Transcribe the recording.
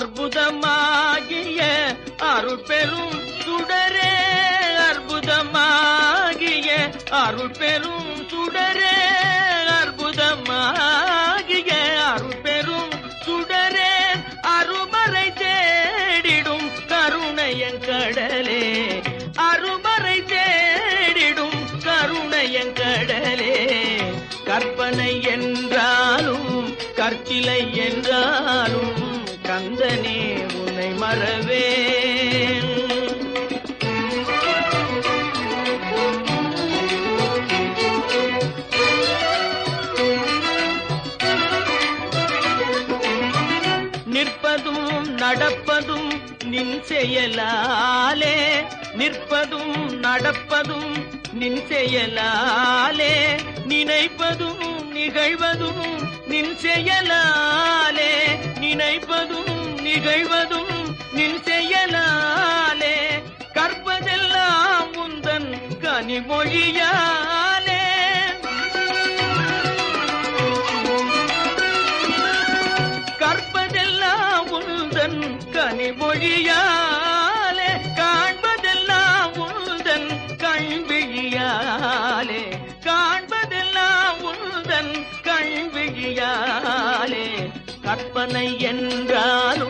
அற்புதமாகிய அருள் பெரும் சுடரே அற்புதமாகிய அருள் பெரும் சுடரே அற்புதமாகிய அருள் பெரும் சுடரே அருமறை தேடிடும் கருணையன் கடலே அருமறை தேடிடும் கருணையன் கடலே. கற்பனை என்றாலும் கற்சிலை என்றாலும் நந்தனே உன்னை மறவேன். நிற்பதும் நடப்பதும் நின் செயலாலே. நிற்பதும் நடப்பதும் நின் செயலாலே. நினைப்பதும் நிகழ்வதும் நின் செயலாலே. நினைப்பதும் நிகழ்வதும் நின் செயலாலே கற்பதெல்லாம் உந்தன் கனிமொழியாலே. கற்பதெல்லாம் உந்தன் கனிமொழியாலே காண்பதெல்லாம் உந்தன் கண்விழியாலே. காண்பதெல்லாம் உந்தன் கண்விழியாலே கற்பனை என்றாலும்